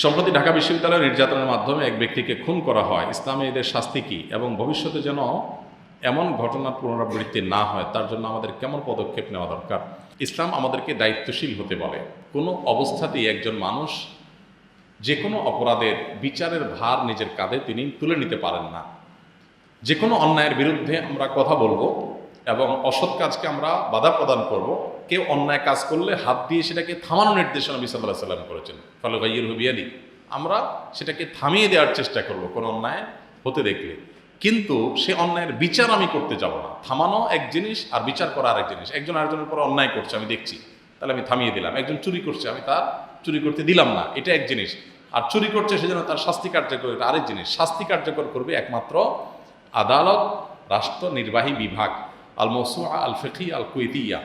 সম্প্রতি ঢাকা বিশ্ববিদ্যালয়ের নির্যাতনের মাধ্যমে এক ব্যক্তিকে খুন করা হয়। ইসলামে এদের শাস্তি কী? এবং ভবিষ্যতে যেন এমন ঘটনার পুনরাবৃত্তি না হয়, তার জন্য আমাদের কেমন পদক্ষেপ নেওয়া দরকার? ইসলাম আমাদেরকে দায়িত্বশীল হতে বলে। কোনো অবস্থাতেই একজন মানুষ যে কোনো অপরাধের বিচারের ভার নিজের কাঁধে তিনি তুলে নিতে পারেন না। যে কোনো অন্যায়ের বিরুদ্ধে আমরা কথা বলব এবং অসৎ কাজকে আমরা বাধা প্রদান করব। কেউ অন্যায় কাজ করলে হাত দিয়ে সেটাকে থামানোর নির্দেশনা নবী সাল্লাহ সাল্লাম করেছেন। ফলে ভাইয়ের হুবিয়ালি আমরা সেটাকে থামিয়ে দেওয়ার চেষ্টা করব কোনো অন্যায় হতে দেখলে। কিন্তু সে অন্যায়ের বিচার আমি করতে যাব না। থামানো এক জিনিস আর বিচার করা আরেক জিনিস। একজন আরেকজনের উপর অন্যায় করছে, আমি দেখছি। তাহলে আমি থামিয়ে দিলাম। একজন চুরি করছে, আমি তার চুরি করতে দিলাম না। এটা এক জিনিস। আর চুরি করছে সেজন্য তার শাস্তি কার্যকর, এটা আরেক জিনিস। শাস্তি কার্যকর করবে একমাত্র আদালত, রাষ্ট্র নির্বাহী বিভাগ আল মসুয়া আল ফেকি আল কুয়েতিয়া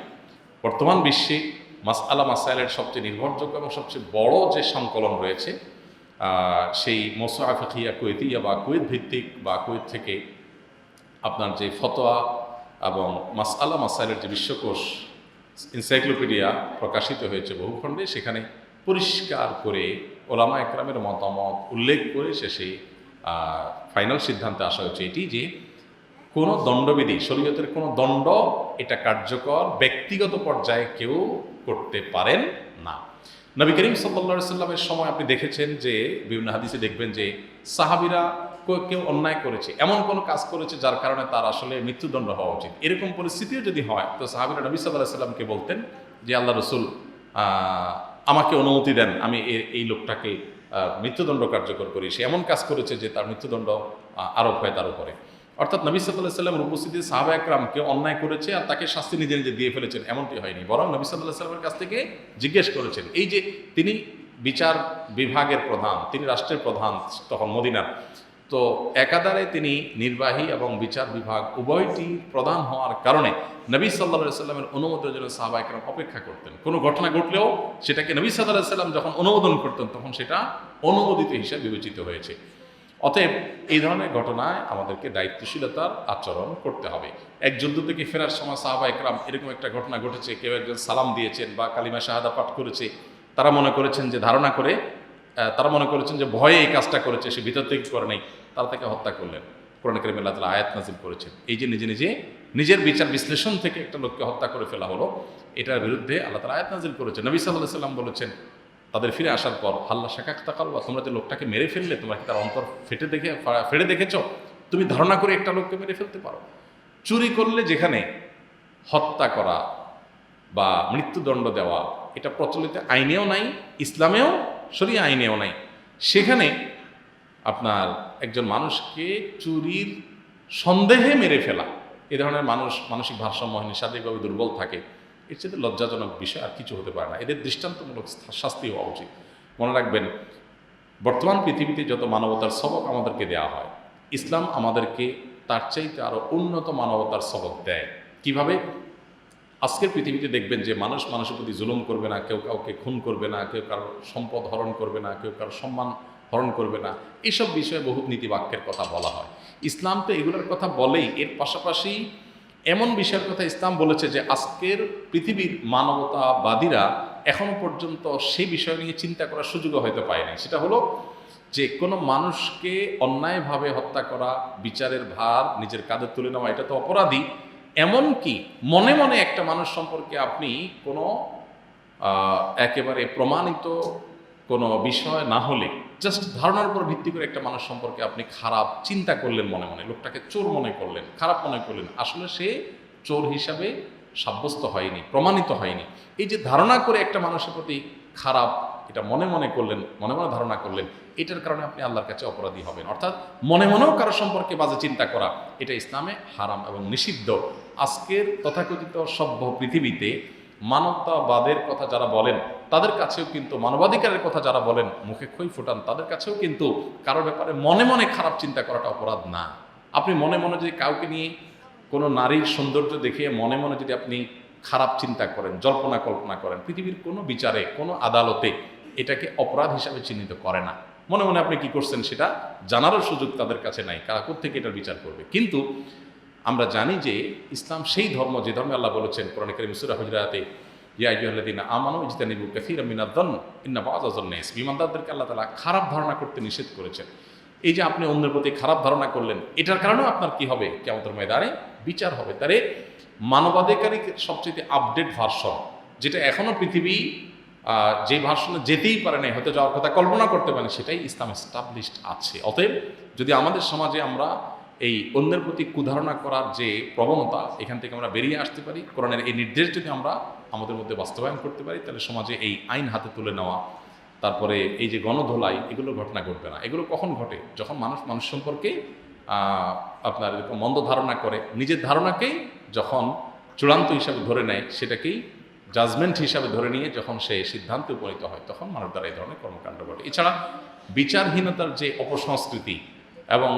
বর্তমান বিশ্বে মাস আলা মাসাইলের সবচেয়ে নির্ভরযোগ্য এবং সবচেয়ে বড় যে সংকলন রয়েছে সেই মৌসুয়া ফেকিয়া কুয়েতিয়া বা কুয়েত ভিত্তিক বা কুয়েত থেকে আপনার যে ফতোয়া এবং মাস আলা মাসাইলের যে বিশ্বকোষ এনসাইক্লোপিডিয়া প্রকাশিত হয়েছে বহুখণ্ডে, সেখানে পরিষ্কার করে ওলামা একরামের মতামত উল্লেখ করে শেষে ফাইনাল সিদ্ধান্তে আসা হয়েছে এটি যে কোনো দণ্ডবিধি, শরীয়তের কোনো দণ্ড এটা কার্যকর ব্যক্তিগত পর্যায়ে কেউ করতে পারেন না। নবী করিম সাল্লা সাল্লামের সময় আপনি দেখেছেন যে, বিভিন্ন হাদিসে দেখবেন যে, সাহাবিরা কেউ- অন্যায় করেছে, এমন কোনো কাজ করেছে যার কারণে তার আসলে মৃত্যুদণ্ড হওয়া উচিত। এরকম পরিস্থিতিও যদি হয়, তো সাহাবিরা নবী সাল্লাহ সাল্লামকে বলতেন যে, আল্লাহ রসুল আমাকে অনুমতি দেন, আমি এই লোকটাকে মৃত্যুদণ্ড কার্যকর করি। সে এমন কাজ করেছে যে তার মৃত্যুদণ্ড আরোপ হয় তার উপরে। অর্থাৎ নবী সাল্লাহ সাল্লামের উপস্থিতি সাহাবা একরাম কেউ অন্যায় করেছে আর তাকে শাস্তি নিজে নিজে দিয়ে ফেলেছেন, এমনটি হয়নি। বরং নবী সাল্লাহ সাল্লামের কাছ থেকে জিজ্ঞেস করেছেন, এই যে তিনি বিচার বিভাগের প্রধান, তিনি রাষ্ট্রের প্রধান তখন মদিনার, তো একাধারে তিনি নির্বাহী এবং বিচার বিভাগ উভয়টি প্রধান হওয়ার কারণে নবী সাল্লা সাল্লামের অনুমোদনের জন্য সাহাবা একরাম অপেক্ষা করতেন। কোনো ঘটনা ঘটলেও সেটাকে নবী সাল্লাহ সাল্লাম যখন অনুমোদন করতেন, তখন সেটা অনুমোদিত হিসেবে বিবেচিত হয়েছে। অতএব এই ধরনের ঘটনায় আমাদেরকে দায়িত্বশীলতার আচরণ করতে হবে। এক যুদ্ধ থেকে ফেরার সময় সাহাবা একরাম এরকম একটা ঘটনা ঘটেছে, কেউ একজন সালাম দিয়েছেন বা কালিমা শাহাদা পাঠ করেছে, তারা মনে করেছেন যে ধারণা করে তারা মনে করেছেন যে ভয়ে এই কাজটা করেছে, সে ভিতর থেকে করে নাই, তারা তাকে হত্যা করলেন। কোরআন করিম আল্লাহ তালা আয়াত নাজিল করেছেন। এই যে নিজে নিজে নিজের বিচার বিশ্লেষণ থেকে একটা লোককে হত্যা করে ফেলা হলো, এটার বিরুদ্ধে আল্লাহ তালা আয়াত নাজিল করেছেন। নবী সাল্লাহ সাল্লাম বলেছেন তাদের ফিরে আসার পর হাল্লা শাখাক তাকাল্লা তোমরা যে লোকটাকে মেরে ফেললে, তোমরা কি তার অন্তর ফেটে দেখে ফেটে দেখেছ? তুমি ধারণা করে একটা লোককে মেরে ফেলতে পারো। চুরি করলে যেখানে হত্যা করা বা মৃত্যুদণ্ড দেওয়া, এটা প্রচলিত আইনেও নাই, ইসলামেও সরিয়ে আইনেও নাই। সেখানে আপনার একজন মানুষকে চুরির সন্দেহে মেরে ফেলা। এ ধরনের মানুষ, মানসিক ভারসাম্যহীন শারীরিকভাবে দুর্বল থাকে। এর চেয়ে লজ্জাজনক বিষয় আর কিছু হতে পারে না। এদের দৃষ্টান্তমূলক শাস্তি হওয়া উচিত। মনে রাখবেন, বর্তমান পৃথিবীতে যত মানবতার সবক আমাদেরকে দেওয়া হয়, ইসলাম আমাদেরকে তার চাইতে আরও উন্নত মানবতার সবক দেয়। কীভাবে? আজকের পৃথিবীতে দেখবেন যে মানুষ মানুষের প্রতি জুলুম করবে না, কেউ কাউকে খুন করবে না, কেউ কারোর সম্পদ হরণ করবে না, কেউ কারোর সম্মান হরণ করবে না। এসব বিষয়ে বহুত নীতিবাক্যের কথা বলা হয়। ইসলাম তো এগুলোর কথা বলেই, এর পাশাপাশি এমন বিষয়ের কথা ইসলাম বলেছে যে আজকের পৃথিবীর মানবতাবাদীরা এখনও পর্যন্ত সেই বিষয় নিয়ে চিন্তা করার সুযোগও হয়তো পায়নি। সেটা হলো যে কোনো মানুষকে অন্যায়ভাবে হত্যা করা, বিচারের ভার, নিজের কাঁধে তুলে নেওয়া, এটা তো অপরাধী। এমনকি মনে মনে একটা মানুষ সম্পর্কে আপনি কোনো একেবারে প্রমাণিত কোনো বিষয় না হলে জাস্ট ধারণার উপর ভিত্তি করে একটা মানুষ সম্পর্কে আপনি খারাপ চিন্তা করলেন মনে মনে, লোকটাকে চোর মনে করলেন, খারাপ মনে করলেন, আসলে সে চোর হিসাবে সাব্যস্ত হয়নি, প্রমাণিত হয়নি। এই যে ধারণা করে একটা মানুষের প্রতি খারাপ এটা মনে মনে করলেন, মনে মনে ধারণা করলেন, এটার কারণে আপনি আল্লাহর কাছে অপরাধী হবেন। অর্থাৎ মনে মনেও কারও সম্পর্কে বাজে চিন্তা করা, এটা ইসলামে হারাম এবং নিষিদ্ধ। আজকের তথাকথিত সভ্য পৃথিবীতে মানবতাবাদের কথা যারা বলেন তাদের কাছেও কিন্তু মানবাধিকারের কথা যারা বলেন, মুখে খই ফুটান, তাদের কাছেও কিন্তু কারও ব্যাপারে মনে মনে খারাপ চিন্তা করাটা অপরাধ না। আপনি মনে মনে যদি কাউকে নিয়ে কোনো নারীর সৌন্দর্য দেখে মনে মনে যদি আপনি খারাপ চিন্তা করেন, জল্পনা কল্পনা করেন, পৃথিবীর কোনো বিচারে, কোনো আদালতে এটাকে অপরাধ হিসাবে চিহ্নিত করে না। মনে মনে আপনি কি করছেন সেটা জানারও সুযোগ তাদের কাছে নাই, কারা থেকে এটার বিচার করবে? কিন্তু আমরা জানি যে ইসলাম সেই ধর্ম, যে ধর্মে আল্লাহ বলেছেন, কোরআন করিম সুরা ইয়া আইয়ুহাল্লাযীনা আমানু ইজতানিবু কাসীরাম মিনায-যন্ন ইন্না বা'যায-যন্নিস বিমানদারদেরকে আল্লাহ তাআলা খারাপ ধারণা করতে নিষেধ করেছেন। এই যে আপনি অন্যের প্রতি খারাপ ধারণা করলেন, এটার কারণেও আপনার কি হবে? কেমতের ময়দানে বিচার হবে। তারে মানবাধিকারিক সবচেয়ে আপডেট ভার্সন যেটা এখনও পৃথিবী যে ভার্সনে যেতেই পারে না হয়তো যাওয়ার কথা কল্পনা করতে পারেন সেটাই ইসলাম এস্টাবলিশড আছে। অতএব যদি আমাদের সমাজে আমরা এই অন্যের প্রতি কুধারণা করার যে প্রবণতা, এখান থেকে আমরা বেরিয়ে আসতে পারি। কোরআনের এই নির্দেশ যদি আমরা আমাদের মধ্যে বাস্তবায়ন করতে পারি, তাহলে সমাজে এই আইন হাতে তুলে নেওয়া, তারপরে এই যে গণধোলাই, এগুলো ঘটনা ঘটবে না। এগুলো কখন ঘটে? যখন মানুষ মানুষ সম্পর্কে আপনার এরকম মন্দ ধারণা করে, নিজের ধারণাকেই যখন চূড়ান্ত হিসাবে ধরে নেয়, সেটাকেই জাজমেন্ট হিসাবে ধরে নিয়ে যখন সে সিদ্ধান্তে উপনীত হয়, তখন মানুষ দ্বারা এই ধরনের কর্মকাণ্ড ঘটে। এছাড়া বিচারহীনতার যে অপসংস্কৃতি এবং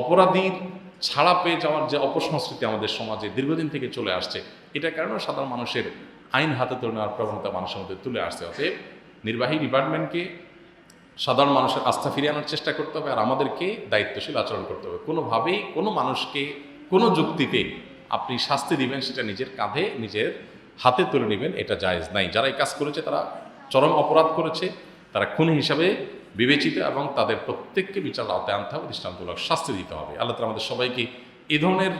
অপরাধীর ছাড়া পেয়ে যাওয়ার যে অপসংস্কৃতি আমাদের সমাজে দীর্ঘদিন থেকে চলে আসছে, এটার কারণেও সাধারণ মানুষের আইন হাতে তুলে নেওয়ার প্রবণতা মানুষের মধ্যে তুলে আসছে। অতএব নির্বাহী ডিপার্টমেন্টকে সাধারণ মানুষের আস্থা ফিরিয়ে আনার চেষ্টা করতে হবে আর আমাদেরকে দায়িত্বশীল আচরণ করতে হবে। কোনোভাবেই কোনো মানুষকে কোনো যুক্তিতে আপনি শাস্তি দিবেন, সেটা নিজের কাঁধে, নিজের হাতে তুলে নেবেন, এটা জায়েজ নাই। যারা এই কাজ করেছে, তারা চরম অপরাধ করেছে, তারা খুনি হিসাবে বিবেচিত এবং তাদের প্রত্যেককে বিচার আওতায় আনতে হবে, দৃষ্টান্তমূলক শাস্তি দিতে হবে। আল্লাহ তালা আমাদের সবাইকে এ ধরনের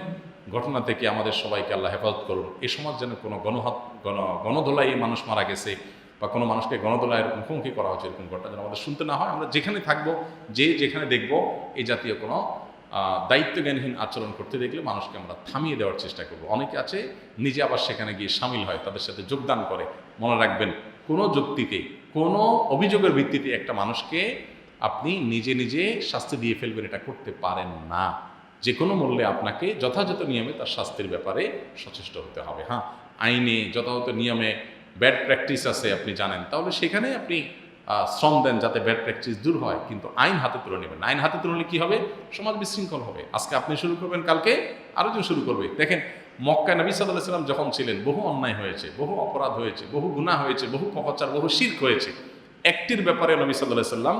ঘটনা থেকে আমাদের সবাইকে আল্লাহ হেফাজত করুন। এ সমাজ যেন কোনো গণহাত, গণ গণদোলাই মানুষ মারা গেছে বা কোনো মানুষকে গণদোলায়ের মুখোমুখি করা হচ্ছে এরকম ঘটনা যেন আমাদের শুনতে না হয়, আমরা যেখানে থাকব, যে যেখানে দেখব, এই জাতীয় কোনো দায়িত্বজ্ঞানহীন আচরণ করতে দেখলে মানুষকে আমরা থামিয়ে দেওয়ার চেষ্টা করব। অনেকে আছে, নিজে আবার সেখানে গিয়ে সামিল হয়, তাদের সাথে যোগদান করে। মনে রাখবেন, কোনো যুক্তিতে, কোনো অভিযোগের ভিত্তিতে একটা মানুষকে আপনি নিজে নিজে শাস্তি দিয়ে ফেলবেন, এটা করতে পারেন না। যে কোনো মূল্যে আপনাকে যথাযথ নিয়মে তার শাস্তির ব্যাপারে সচেষ্ট হতে হবে। হ্যাঁ আইনে যথাযথ নিয়মে ব্যাড প্র্যাকটিস আছে আপনি জানেন, তাহলে সেখানে আপনি শ্রম দেন যাতে ব্যাড প্র্যাকটিস দূর হয়, কিন্তু আইন হাতে তুলে নেবেন আইন হাতে তুলে কী হবে? সমাজ বিশৃঙ্খল হবে। আজকে আপনি শুরু করবেন, কালকে আরেকজন শুরু করবে। দেখেন মক্কা নবী সাল্লাহ সাল্লাম যখন ছিলেন, বহু অন্যায় হয়েছে, বহু অপরাধ হয়েছে, বহু গুনাহ হয়েছে, বহু পপাচার বহু শির্ক হয়েছে। একটির ব্যাপারে নবী সাল্লাহ সাল্লাম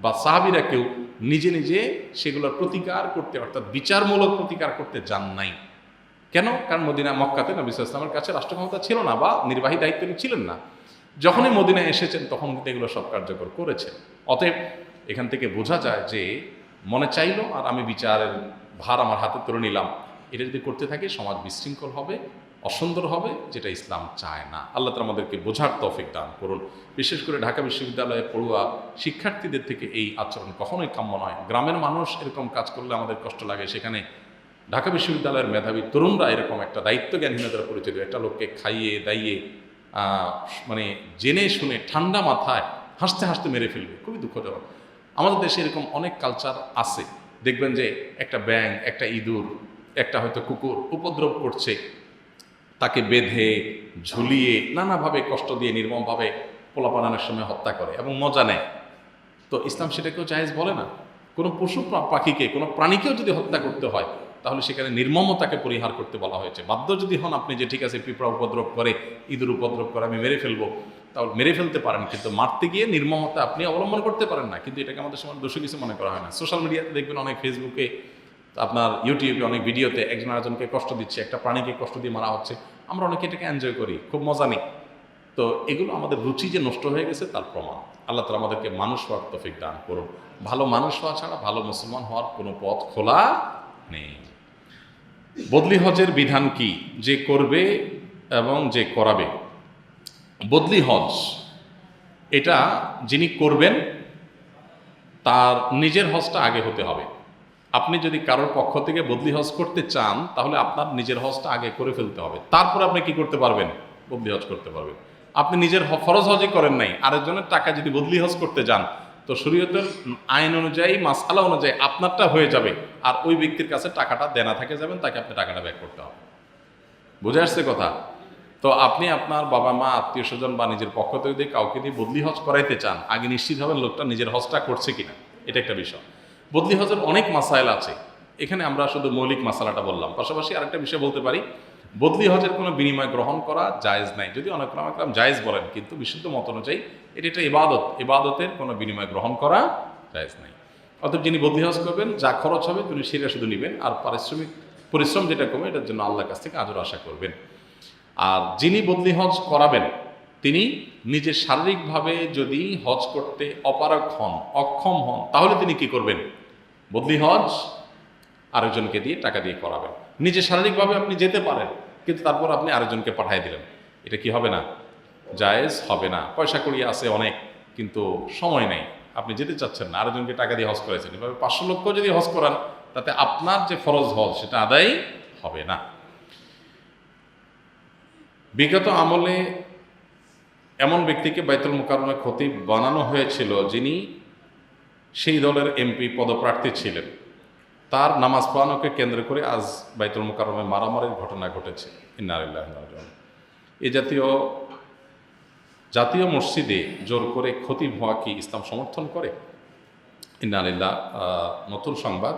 বা সাহাবিরা কেউ নিজে নিজে সেগুলোর প্রতিকার করতে, অর্থাৎ বিচারমূলক প্রতিকার করতে যান নাই। কেন? কারণ মদিনা, মক্কাতে নবী ইসলামের কাছে রাষ্ট্র ক্ষমতা ছিল না বা নির্বাহী দায়িত্ব ছিলেন না। যখনই মদিনায় এসেছেন, তখন কিন্তু এগুলো সব কার্যকর করেছে অতএব এখান থেকে বোঝা যায় যে মনে চাইলো, আর আমি বিচারের ভার আমার হাতে তুলে নিলাম। এটা যদি করতে থাকি, সমাজ বিশৃঙ্খল হবে অসুন্দর হবে যেটা ইসলাম চায় না। আল্লাহ তালা আমাদেরকে বোঝার তফিক দান করুন। বিশেষ করে ঢাকা বিশ্ববিদ্যালয়ে পড়ুয়া শিক্ষার্থীদের থেকে এই আচরণ কখনোই কাম্য নয়। গ্রামের মানুষ এরকম কাজ করলে আমাদের কষ্ট লাগে। সেখানে ঢাকা বিশ্ববিদ্যালয়ের মেধাবী তরুণরা এরকম একটা দায়িত্ব জ্ঞানহীনতার পরিচিত। একটা লোককে খাইয়ে, দাইয়ে মানে জেনে শুনে ঠান্ডা মাথায় হাসতে হাসতে মেরে ফেলবে। খুবই দুঃখজনক। আমাদের দেশে এরকম অনেক কালচার আছে। দেখবেন যে একটা ব্যাং একটা ইঁদুর, একটা হয়তো কুকুর উপদ্রব করছে। তাকে বেঁধে, ঝুলিয়ে, নানাভাবে কষ্ট দিয়ে, নির্মমভাবে পোলাপানানোর সময় হত্যা করে এবং মজা নেয়। তো ইসলাম সেটাকেও জায়েজ বলে না। কোনো পশু পাখিকে, কোনো প্রাণীকেও যদি হত্যা করতে হয়, তাহলে সেখানে নির্মমতাকে পরিহার করতে বলা হয়েছে। বাধ্য যদি হন আপনি যে, ঠিক আছে, পিঁপড়া উপদ্রব করে, ইঁদুর উপদ্রব করে, আমি মেরে ফেলব। তাহলে মেরে ফেলতে পারেন, কিন্তু মারতে গিয়ে নির্মমতা আপনি অবলম্বন করতে পারেন না। কিন্তু এটাকে আমাদের সময় দোষী কিছু মনে করা হয় না। সোশ্যাল মিডিয়াতে দেখবেন অনেক ফেসবুকে আপনার ইউটিউবে অনেক ভিডিওতে একজন আরেকজনকে কষ্ট দিচ্ছে, একটা প্রাণীকে কষ্ট দিয়ে মারা হচ্ছে, আমরা অনেকে এটাকে এনজয় করি, খুব মজা নিই। তো এগুলো আমাদের রুচি যে নষ্ট হয়ে গেছে, তার প্রমাণ। আল্লাহ তালা আমাদেরকে মানুষ হওয়ার তফিক দান করুন। ভালো মানুষ হওয়া ছাড়া ভালো মুসলমান হওয়ার কোনো পথ খোলা নেই। বদলি হজের বিধান কি? যে করবে এবং যে করাবে। বদলি হজ, এটা যিনি করবেন, তার নিজের হজটা আগে হতে হবে। আপনি যদি কারোর পক্ষ থেকে বদলি হজ করতে চান, তাহলে আপনার নিজের হজটা আগে করে ফেলতে হবে। তারপর আপনি কি করতে পারবেন? বদলি হজ করতে পারবেন। আপনি নিজের ফরজ হজই করেন নাই, আরেকজনের টাকা যদি বদলি হজ করতে যান, তো শরীয়তের আইন অনুযায়ী মাসালা অনুযায়ী আপনারটা হয়ে যাবে, আর ওই ব্যক্তির কাছে টাকাটা দেনা থাকে যাবেন, তাকে আপনি টাকাটা ব্যাক করতে হবে। বুঝে আসছে কথা? তো আপনি আপনার বাবা মা, আত্মীয় স্বজন বা নিজের পক্ষ থেকে যদি কাউকে দিয়ে বদলি হজ করাইতে চান, আগে নিশ্চিত হবেন লোকটা নিজের হজটা করছে কিনা, এটা একটা বিষয়। বদলি হজের অনেক মাসাইল আছে। এখানে আমরা শুধু মৌলিক মাসালাটা বললাম। পাশাপাশি আরেকটা বিষয় বলতে পারি, বদলি হজের কোনো বিনিময় গ্রহণ করা জায়েজ নাই। যদি অনেক রাম জায়েজ বলেন, কিন্তু বিশুদ্ধ মত অনুযায়ী এটি একটা ইবাদত। ইবাদতের কোনো বিনিময় গ্রহণ করা জায়েজ নাই। অতএব যিনি বদলি হজ করবেন, যা খরচ হবে তিনি সেটা শুধু নেবেন, আর পারিশ্রমিক, পরিশ্রম যেটা কমে এটার জন্য আল্লাহর কাছ থেকে আজর আশা করবেন। আর যিনি বদলি হজ করাবেন তিনি নিজের শারীরিকভাবে যদি হজ করতে অপারগ হন, অক্ষম হন, তাহলে তিনি কি করবেন? বদলি হজ, আরেকজনকে দিয়ে টাকা দিয়ে করাবেন। নিজে শারীরিকভাবে আপনি যেতে পারেন, কিন্তু তারপর আপনি আরেকজনকে পাঠিয়ে দিলেন। এটা কি হবে না? জায়েজ হবে না। পয়সা কড়ি আছে অনেক, কিন্তু সময় নেই। আপনি যেতে চাচ্ছেন না, আরেকজনকে টাকা দিয়ে হজ করেছেন। এভাবে পাঁচশো লক্ষ যদি হজ করান, তাতে আপনার যে ফরজ হজ, সেটা আদায় হবে না। বিগত আমলে এমন ব্যক্তিকে বাইতুল মোকারমে খতিব বানানো হয়েছিল যিনি সেই দলের এমপি, পদপ্রার্থী ছিলেন। তার নামাজ পড়ানোকে কেন্দ্র করে আজ বাইতুল মোকারমে মারামারির ঘটনা ঘটেছে। ইন্নারিল্লাহ এ জাতীয় জাতীয় মসজিদে জোর করে খতিব হওয়া কি ইসলাম সমর্থন করে? ইন্নারিল্লাহ নতুন সংবাদ।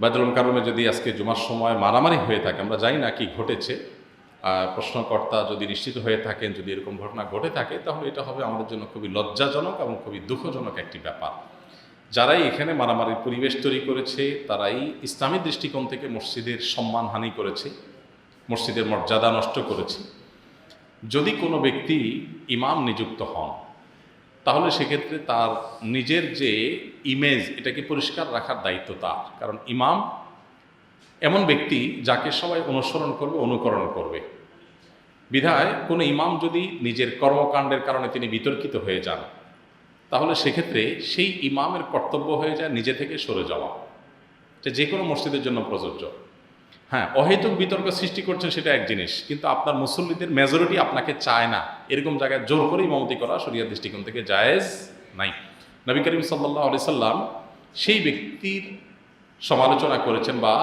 বাইতুল মোকারমে যদি আজকে জুমার সময় মারামারি হয়ে থাকে, আমরা জানি না কি ঘটেছে। প্রশ্নকর্তা যদি নিশ্চিত হয়ে থাকেন, যদি এরকম ঘটনা ঘটে থাকে, তাহলে এটা হবে আমাদের জন্য খুবই লজ্জাজনক এবং খুবই দুঃখজনক একটি ব্যাপার। যারাই এখানে মারামারির পরিবেশ তৈরি করেছে, তারাই ইসলামী দৃষ্টিকোণ থেকে মসজিদের সম্মানহানি করেছে, মসজিদের মর্যাদা নষ্ট করেছে। যদি কোনো ব্যক্তি ইমাম নিযুক্ত হন, তাহলে সেক্ষেত্রে তার নিজের যে ইমেজ এটাকে পরিষ্কার রাখার দায়িত্ব তার? কারণ ইমাম এমন ব্যক্তি যাকে সবাই অনুসরণ করবে, অনুকরণ করবে। বিধায় কোনো ইমাম যদি নিজের কর্মকাণ্ডের কারণে তিনি বিতর্কিত হয়ে যান, তাহলে সেক্ষেত্রে সেই ইমামের কর্তব্য হয়ে যায় নিজে থেকে সরে যাওয়া। এটা যে কোনো মসজিদের জন্য প্রযোজ্য। হ্যাঁ অহেতুক বিতর্ক সৃষ্টি করছেন সেটা এক জিনিস, কিন্তু আপনার মুসল্লিদের মেজরিটি আপনাকে চায় না। এরকম জায়গায় জোর করে ইমামতি করা শরিয়ার দৃষ্টিকোণ থেকে জায়েজ নাই। নবী করিম সাল্লাহ আলি সাল্লাম সেই ব্যক্তির সমালোচনা করেছেন বা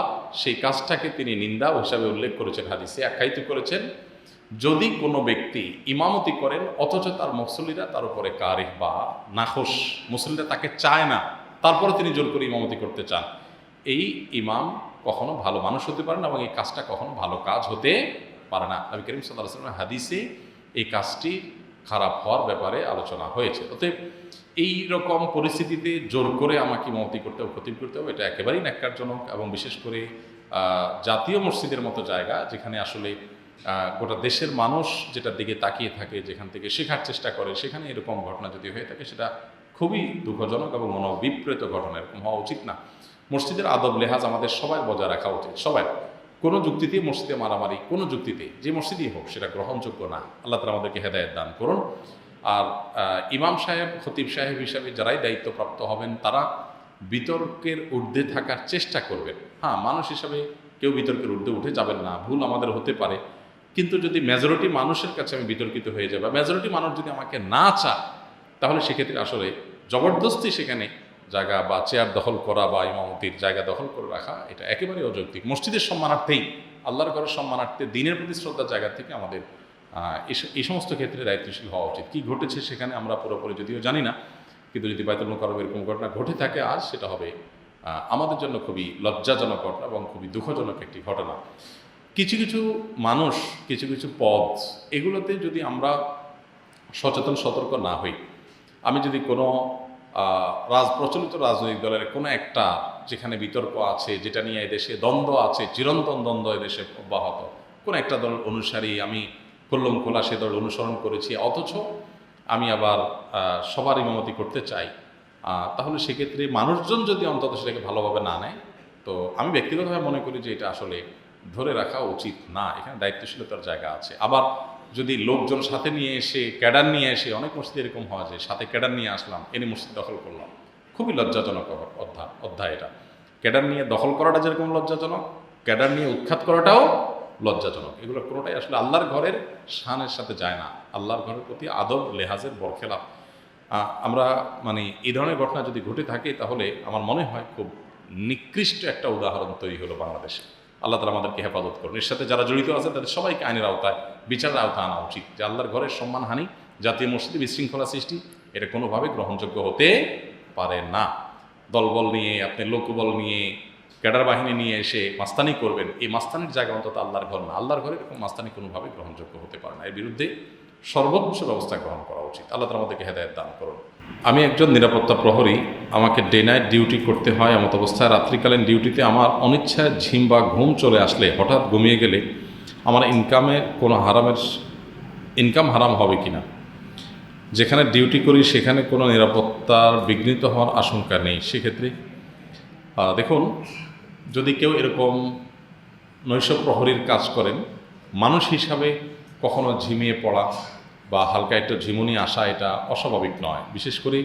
সেই কাজটাকে তিনি নিন্দা হিসাবে উল্লেখ করেছেন, হাদিসে আখ্যায়িত করেছেন। যদি কোনো ব্যক্তি ইমামতি করেন, অথচ তার মুসল্লিরা তার উপরে কারিহ বা নাখোশ। মুসল্লিরা তাকে চায় না। তারপরে তিনি জোর করে ইমামতি করতে চান। এই ইমাম কখনো ভালো মানুষ হতে পারে না এবং এই কাজটা কখনো ভালো কাজ হতে পারে না। নবী করিম সাল্লাহ হাদিসে এই কাজটি খারাপ হওয়ার ব্যাপারে আলোচনা হয়েছে। অতএব এই রকম পরিস্থিতিতে জোর করে আমাকে ইমামতি করতে হবে ক্ষতি করতে হবে, এটা একেবারেই ন্যাক্কারজনক এবং বিশেষ করে জাতীয় মসজিদের মতো জায়গা যেখানে আসলে গোটা দেশের মানুষ যেটার দিকে তাকিয়ে থাকে, যেখান থেকে শেখার চেষ্টা করে, সেখানে এরকম ঘটনা যদি হয়ে থাকে, সেটা খুবই দুঃখজনক এবং মনোবিপ্রেত ঘটনা, এরকম হওয়া উচিত না। মসজিদের আদব লেহাজ আমাদের সবাই বজায় রাখা উচিত, সবাই। কোনো যুক্তিতে মসজিদে মারামারি, কোনো যুক্তিতে, যে মসজিদই হোক, সেটা গ্রহণযোগ্য না। আল্লাহ তালা আমাদেরকে হেদায়ত দান করুন। আর ইমাম সাহেব, খতিব সাহেব হিসাবে যারাই দায়িত্বপ্রাপ্ত হবেন, তারা বিতর্কের ঊর্ধ্বে থাকার চেষ্টা করবেন। হ্যাঁ মানুষ হিসাবে কেউ বিতর্কের ঊর্ধ্বে উঠে যাবেন না, ভুল আমাদের হতে পারে। কিন্তু যদি মেজরিটি মানুষের কাছে আমি বিতর্কিত হয়ে যাই বা মেজরিটি মানুষ যদি আমাকে না চায়, তাহলে সেক্ষেত্রে আসলে জবরদস্তি সেখানে জায়গা বা চেয়ার দখল করা বা ইমামতির জায়গা দখল করে রাখা, এটা একেবারে অযৌক্তিক। মসজিদের সম্মানার্থেই, আল্লাহর ঘরের সম্মানার্থে, দিনের প্রতি শ্রদ্ধার জায়গা থেকে আমাদের এই সমস্ত ক্ষেত্রে দায়িত্বশীল হওয়া উচিত। কী ঘটেছে সেখানে আমরা পুরোপুরি যদিও জানি না, কিন্তু যদি বাইতুল মোকারম এরকম ঘটনা ঘটে থাকে আজ, সেটা হবে আমাদের জন্য খুবই লজ্জাজনক ঘটনা এবং খুবই দুঃখজনক একটি ঘটনা। কিছু কিছু মানুষ, কিছু কিছু পদ এগুলোতে যদি আমরা সচেতন, সতর্ক না হই, আমি যদি কোনো রাজ, প্রচলিত রাজনৈতিক দলের কোনো একটা যেখানে বিতর্ক আছে, যেটা নিয়ে এদেশে দ্বন্দ্ব আছে, চিরন্তন দ্বন্দ্ব এদেশে অব্যাহত, কোনো একটা দল অনুসারী আমি খুল্লম খোলা সে দল অনুসরণ করেছি, অথচ আমি আবার সবার ইমামতি করতে চাই তাহলে সেক্ষেত্রে মানুষজন যদি অন্তত সেটাকে ভালোভাবে না নেয়, তো আমি ব্যক্তিগতভাবে মনে করি যে এটা আসলে ধরে রাখা উচিত না। এখানে দায়িত্বশীলতার জায়গা আছে। আবার যদি লোকজন সাথে নিয়ে এসে, ক্যাডার নিয়ে এসে, অনেক মসজিদে এরকম হওয়া যায় সাথে ক্যাডার নিয়ে আসলাম, এনে মসজিদ দখল করলাম। খুবই লজ্জাজনক অধ্যায় অধ্যায় এটা। ক্যাডার নিয়ে দখল করাটা যেরকম লজ্জাজনক, ক্যাডার নিয়ে উৎখাত করাটাও লজ্জাজনক। এগুলো কোনোটাই আসলে আল্লাহর ঘরের শানের সাথে যায় না। আল্লাহর ঘরের প্রতি আদব, লেহাজের বরখেলাপ। আমরা মানে এই ধরনের ঘটনা যদি ঘটে থাকে, তাহলে আমার মনে হয় খুব নিকৃষ্ট একটা উদাহরণ তৈরি হলো বাংলাদেশে। আল্লাহ তালা আমাদেরকে হেফাজত করুন। এর সাথে যারা জড়িত আছে তাদের সবাইকে আইনের আওতায়, বিচারের আওতায় আনা উচিত। যে আল্লাহর ঘরের সম্মানহানি জাতীয় মসজিদে বিশৃঙ্খলা সৃষ্টি, এটা কোনোভাবে গ্রহণযোগ্য হতে পারে না। দলবল নিয়ে, আপনি লোকবল নিয়ে, ক্যাডার বাহিনী নিয়ে এসে মাস্তানি করবেন, এই মাস্তানির জায়গা অন্তত আল্লাহর ঘর না। আল্লাহর ঘরে এরকম মাস্তানি কোনোভাবে গ্রহণযোগ্য হতে পারে না। এর বিরুদ্ধে সর্বোচ্চ ব্যবস্থা গ্রহণ করা উচিত। আল্লাহ তালা আমাদেরকে হেদায়ত দান করুন। আমি একজন নিরাপত্তা প্রহরী, আমাকে ডে নাইট ডিউটি করতে হয় এমত অবস্থায়। রাত্রিকালীন ডিউটিতে আমার অনিচ্ছায় ঝিম বা ঘুম চলে আসলে, হঠাৎ ঘুমিয়ে গেলে আমার ইনকামে কোনো হারামের ইনকাম হারাম হবে কিনা? যেখানে ডিউটি করি, সেখানে কোনো নিরাপত্তার বিঘ্নিত হওয়ার আশঙ্কা নেই। সেক্ষেত্রে দেখুন, যদি কেউ এরকম নৈশ প্রহরীর কাজ করেন, মানুষ হিসাবে কখনো ঝিমিয়ে পড়া বা হালকা একটু ঝিমুনি আসা এটা অস্বাভাবিক নয়। বিশেষ করে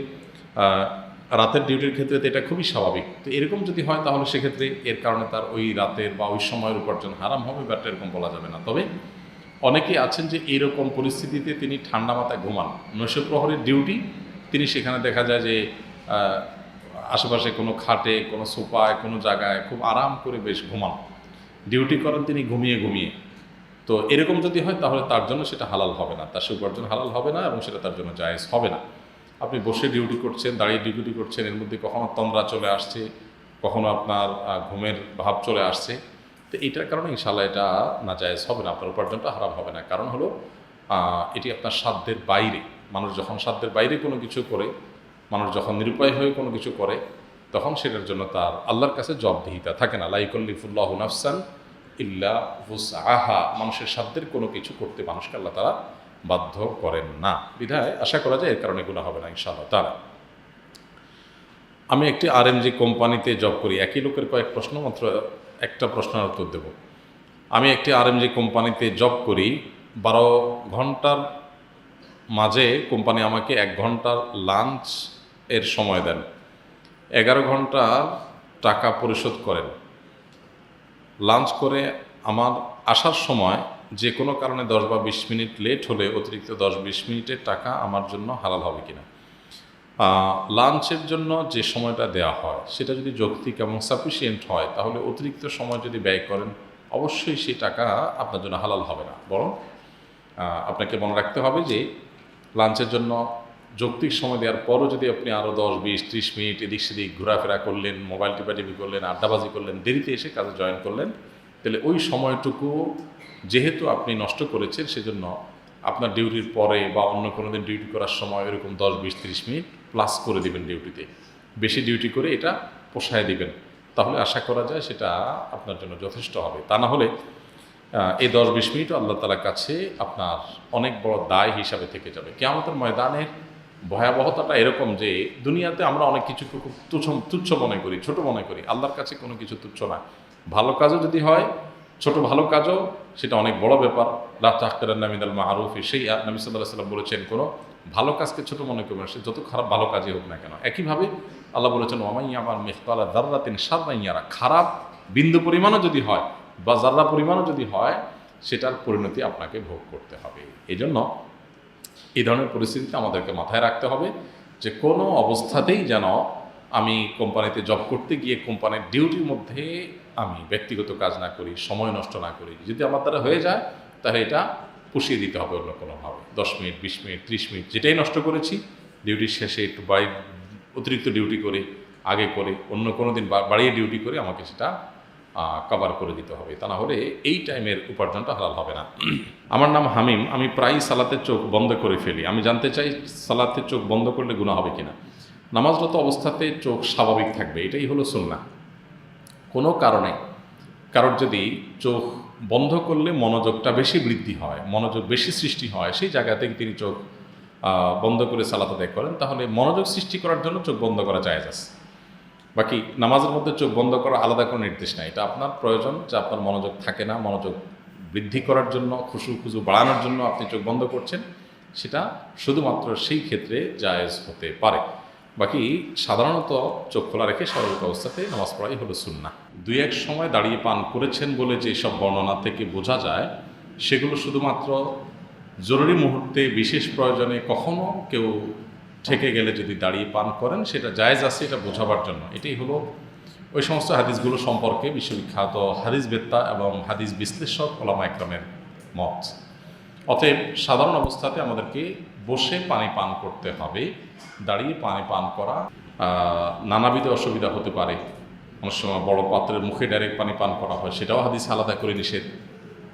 রাতের ডিউটির ক্ষেত্রে তো এটা খুবই স্বাভাবিক। তো এরকম যদি হয় তাহলে সেক্ষেত্রে এর কারণে তার ওই রাতের বা ওই সময়ের উপার্জন হারাম হবে বা এরকম বলা যাবে না। তবে অনেকে আছেন যে এইরকম পরিস্থিতিতে তিনি ঠান্ডা মাথায় ঘুমান। নৈশ প্রহরীর ডিউটি তিনি সেখানে দেখা যায় যে আশেপাশে কোনো খাটে, কোনো সোফায়, কোনো জায়গায় খুব আরাম করে বেশ ঘুমান। ডিউটি করেন তিনি ঘুমিয়ে ঘুমিয়ে। তো এরকম যদি হয়, তাহলে তার জন্য সেটা হালাল হবে না। তার সে উপার্জন হালাল হবে না এবং সেটা তার জন্য জায়েজ হবে না। আপনি বসে ডিউটি করছেন, দাঁড়িয়ে ডিউটি করছেন, এর মধ্যে কখনো তন্দ্রা চলে আসছে, কখনো আপনার ঘুমের ভাব চলে আসছে। তো এটার কারণে ইনশাল্লাহ এটা না জায়েজ হবে না, আপনার উপার্জনটা হারাম হবে না। কারণ হলো এটি আপনার সাধ্যের বাইরে। মানুষ যখন সাধ্যের বাইরে কোনো কিছু করে, মানুষ যখন নিরুপায় হয়ে কোনো কিছু করে, তখন সেটার জন্য তার আল্লাহর কাছে জবাবদিহিতা থাকে না। লাইকল্লিফুল্লাহ নাফসান ইল্লা আহা মানুষের সাধ্যের কোনো কিছু করতে মানুষকে আল্লাহ তারা বাধ্য করেন না। বিধায় আশা করা যায় এর কারণে গুণা হবে না ইনশাআল্লাহ তারা আমি একটি আর আরএমজি কোম্পানিতে জব করি, একই লোকের কয়েক প্রশ্ন মাত্র, একটা প্রশ্নের উত্তর দেব। আমি একটি আর আরএমজি কোম্পানিতে জব করি, বারো ঘণ্টার মাঝে কোম্পানি আমাকে এক ঘণ্টার লাঞ্চ এর সময় দেন। এগারো ঘণ্টার টাকা পরিশোধ করেন। লাঞ্চ করে আমার আসার সময় যে কোনো কারণে দশ বা বিশ মিনিট লেট হলে অতিরিক্ত দশ বিশ মিনিটের টাকা আমার জন্য হালাল হবে কিনা। লাঞ্চের জন্য যে সময়টা দেওয়া হয়, সেটা যদি যৌক্তিক এবং সাফিসিয়েন্ট হয়, তাহলে অতিরিক্ত সময় যদি ব্যয় করেন, অবশ্যই সেই টাকা আপনার জন্য হালাল হবে না। বরং আপনাকে মনে রাখতে হবে যে, লাঞ্চের জন্য যৌক্তিক সময় দেওয়ার পরও যদি আপনি আরও দশ, বিশ, ত্রিশ মিনিট এদিক সেদিক ঘোরাফেরা করলেন, মোবাইল টিপাটিপি করলেন, আড্ডাবাজি করলেন, দেরিতে এসে কাজে জয়েন করলেন, তাহলে ওই সময়টুকু যেহেতু আপনি নষ্ট করেছেন, সেজন্য আপনার ডিউটির পরে বা অন্য কোনো দিন ডিউটি করার সময় এরকম দশ, বিশ, ত্রিশ মিনিট প্লাস করে দিবেন ডিউটিতে। বেশি ডিউটি করে এটা পোষায় দিবেন। তাহলে আশা করা যায় সেটা আপনার জন্য যথেষ্ট হবে। তা না হলে এই দশ, বিশ মিনিটও আল্লাহ তালার কাছে আপনার অনেক বড় দায় হিসাবে থেকে যাবে। কেয়ামতের ময়দানের ভয়াবহতাটা এরকম যে দুনিয়াতে আমরা অনেক কিছু তুচ্ছ তুচ্ছ মনে করি, ছোট মনে করি। আল্লাহর কাছে কোনো কিছু তুচ্ছ না। ভালো কাজও যদি হয়, ছোট ভালো কাজও, সেটা অনেক বড় ব্যাপার। রাত আখতার নামিদাল মাহরুফ সেই নবী সাল্লাহ সাল্লাম বলেছেন, কোনো ভালো কাজকে ছোট মনে করবেন সে যত খারাপ ভালো কাজই হোক না কেন। একইভাবে আল্লাহ বলেছেন ওমাই আমার মেহতালা দার্রাতিন সাররাইয়ারা খারাপ বিন্দু পরিমাণও যদি হয় বা জাররা পরিমাণও যদি হয়, সেটার পরিণতি আপনাকে ভোগ করতে হবে। এই জন্য এই ধরনের পরিস্থিতিতে আমাদেরকে মাথায় রাখতে হবে যে কোনো অবস্থাতেই যেন আমি কোম্পানিতে জব করতে গিয়ে কোম্পানির ডিউটির মধ্যে আমি ব্যক্তিগত কাজ না করি, সময় নষ্ট না করি। যদি আমার দ্বারা হয়ে যায়, তাহলে এটা পুষিয়ে দিতে হবে অন্য কোনোভাবে। দশ মিনিট, বিশ মিনিট, ত্রিশ মিনিট, যেটাই নষ্ট করেছি ডিউটির শেষে একটু বাড়ি, অতিরিক্ত ডিউটি করে, আগে করে, অন্য কোনো দিন বাড়িয়ে ডিউটি করে আমাকে সেটা কভার করে দিতে হবে। তা না হলে এই টাইমের উপার্জনটা হালাল হবে না। আমার নাম হামিম, আমি প্রায়ই সালাতের চোখ বন্ধ করে ফেলি। আমি জানতে চাই সালাতের চোখ বন্ধ করলে গুণা হবে কিনা। নামাজরত অবস্থাতে চোখ স্বাভাবিক থাকবে, এটাই হলো সুন্না কোনো কারণে কারোর যদি চোখ বন্ধ করলে মনোযোগটা বেশি বৃদ্ধি হয়, মনোযোগ বেশি সৃষ্টি হয়, সেই জায়গা থেকে তিনি চোখ বন্ধ করে সালাত আদায় করেন, তাহলে মনোযোগ সৃষ্টি করার জন্য চোখ বন্ধ করা যায় আছে। বাকি নামাজের মধ্যে চোখ বন্ধ করা আলাদা কোনো নির্দেশ নাই। এটা আপনার প্রয়োজন যে আপনার মনোযোগ থাকে না, মনোযোগ বৃদ্ধি করার জন্য, খুশু খুশু বাড়ানোর জন্য আপনি চোখ বন্ধ করছেন, সেটা শুধুমাত্র সেই ক্ষেত্রে জায়েজ হতে পারে। বাকি সাধারণত চোখ খোলা রেখে স্বাভাবিক অবস্থাতে নামাজ পড়াই হলো সুন্না দুই এক সময় দাঁড়িয়ে পান করেছেন বলে যে সব বর্ণনা থেকে বোঝা যায়, সেগুলো শুধুমাত্র জরুরি মুহূর্তে বিশেষ প্রয়োজনে কখনো কেউ ঠেকে গেলে যদি দাঁড়িয়ে পান করেন, সেটা জায়েজ আছে, এটা বোঝাবার জন্য। এটাই হলো ওই সমস্ত হাদিসগুলো সম্পর্কে বিশ্ববিখ্যাত হাদিস বেত্তা এবং হাদিস বিশ্লেষক ওলামা একরমের মত। অতএব সাধারণ অবস্থাতে আমাদেরকে বসে পানি পান করতে হবে, দাঁড়িয়ে পানি পান করা নানাবিধ অসুবিধা হতে পারে। অনেক সময় বড় পাত্রের মুখে ডাইরেক্ট পানি পান করা হয়, সেটাও হাদিস আলাদা করে নিষেধ।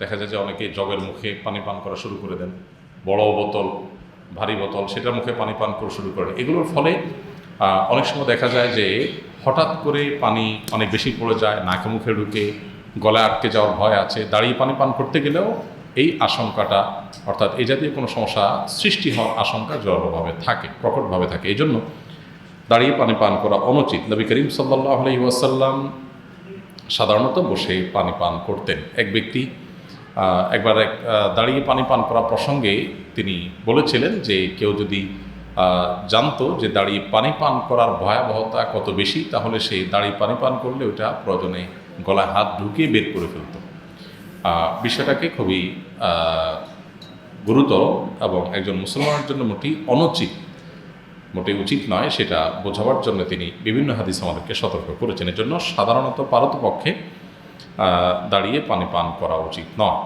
দেখা যায় যে অনেকে জগের মুখে পানি পান করা শুরু করে দেন। বড় বোতল ভারী বোতল সেটার মুখে পানি পান করা শুরু করেন এগুলোর ফলে অনেক সময় দেখা যায় যে হঠাৎ করে পানি অনেক বেশি পড়ে যায়, নাকে মুখে ঢুকে, গলায় আটকে যাওয়ার ভয় আছে। দাঁড়িয়ে পানি পান করতে গেলেও এই আশঙ্কাটা, অর্থাৎ এই জাতীয় কোনো সমস্যা সৃষ্টি হওয়ার আশঙ্কা জড়ভাবে থাকে, প্রকটভাবে থাকে। এই জন্য দাঁড়িয়ে পানি পান করা অনুচিত। নবী করিম সাল্লাহ আলহি ওয়াসাল্লাম সাধারণত বসে পানি পান করতেন। এক ব্যক্তি একবার এক দাঁড়িয়ে পানি পান করা প্রসঙ্গে তিনি বলেছিলেন যে কেউ যদি জানতো যে দাঁড়িয়ে পানি পান করার ভয়াবহতা কত বেশি তাহলে সে দাঁড়িয়ে পানি পান করলে ওটা প্রয়োজনে গলায় হাত ঢুকিয়ে বের করে ফেলত। বিষয়টাকে খুবই গুরুতর এবং একজন মুসলমানের জন্য মোটেই অনুচিত মোটেই উচিত নয় সেটা বোঝাবার জন্য তিনি বিভিন্ন হাদিস আমাদেরকে সতর্ক করেছেন। এজন্য সাধারণত পারতপক্ষে আহ, দাঁড়িয়ে পানি পান করা উচিত নয়